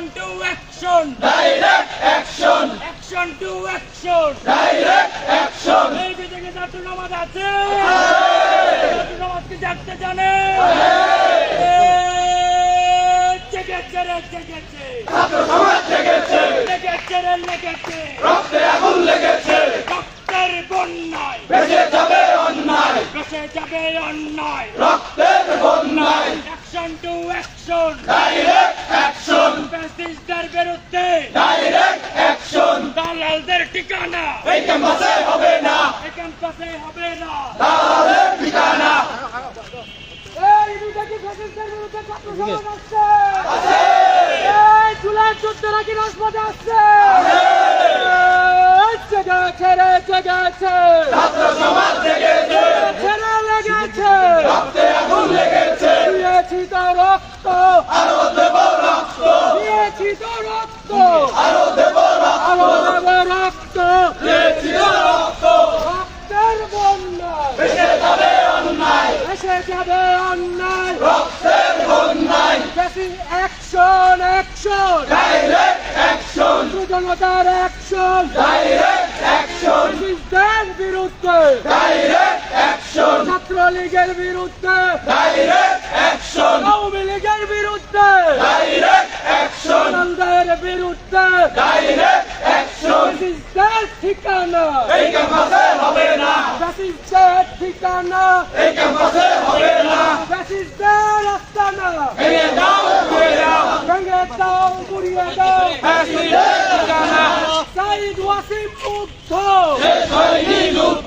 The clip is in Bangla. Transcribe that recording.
Action to action direct action action to action direct action এই বিজেপি ছাত্র সমাজ আছে ছাত্র সমাজকে জানতে জানে জেগেছে রে জেগেছে ছাত্র সমাজ জেগেছে লেগেছে রে লেগেছে রক্তে আগুন লেগেছে রক্তের বন্যায় বেঁচে যাবে অন্যায় যাবে অন্যায় রক্তের বন্যায় টু অ্যাকশন ডাইরেক্ট অ্যাকশন ফ্যাসিস্টদের বিরুদ্ধে ডাইরেক্ট অ্যাকশন দালালদের ঠিকানা। এই ক্যাম্পাসে হবে না। এই ক্যাম্পাসে হবে না। দালালের ঠিকানা। এই বিজেপি ফ্যাসিস্টদের বিরুদ্ধে ছাত্র সমাজ আসছে এই জুলাই যুদ্ধ নাকি রাজপথে আসছে। জেগেছে ছাত্র সমাজ জেগেছে ছেড়ে লেগেছে রক্তে আগুন লেগেছে দিয়েছি তো রক্ত আরও দেব রক্ত দিয়েছি তো রক্ত। আরও দেব রক্ত। আরও দেব রক্ত। দিয়েছি রক্ত রক্তের বন্যায়। বেঁচে যাবে অন্যায়। এসে যাবে অন্যায়। রক্তের বন্যায়। বেশি অ্যাকশন অ্যাকশন ডাইরেক্ট অ্যাকশন জনতার অ্যাকশন ডাইরেক্ট অ্যাকশন ব্রিটিশদের বিরুদ্ধে। ডাইরেক্ট অ্যাকশন ছাত্রলীগের বিরুদ্ধে। ডাইরেক্ট অ্যাকশন আনন্দের বিরুদ্ধে। ডাইরেক্ট অ্যাকশন ব্রিটিশদের ঠিকানা। এই ক্যাম্পাসে হবে না। ব্রিটিশদের ঠিকানা। এই ক্যাম্পাসে হবে না। ব্রিটিশদের আস্তানা ভেঙে দাও ঘুরে দাও ভেঙে দাও গুড়িয়ে দাও। ফ্যাসিস্টের ঠিকানা। সাইদ ওয়াসিম মুগ্ধ শেষ হয়নি যুদ্ধ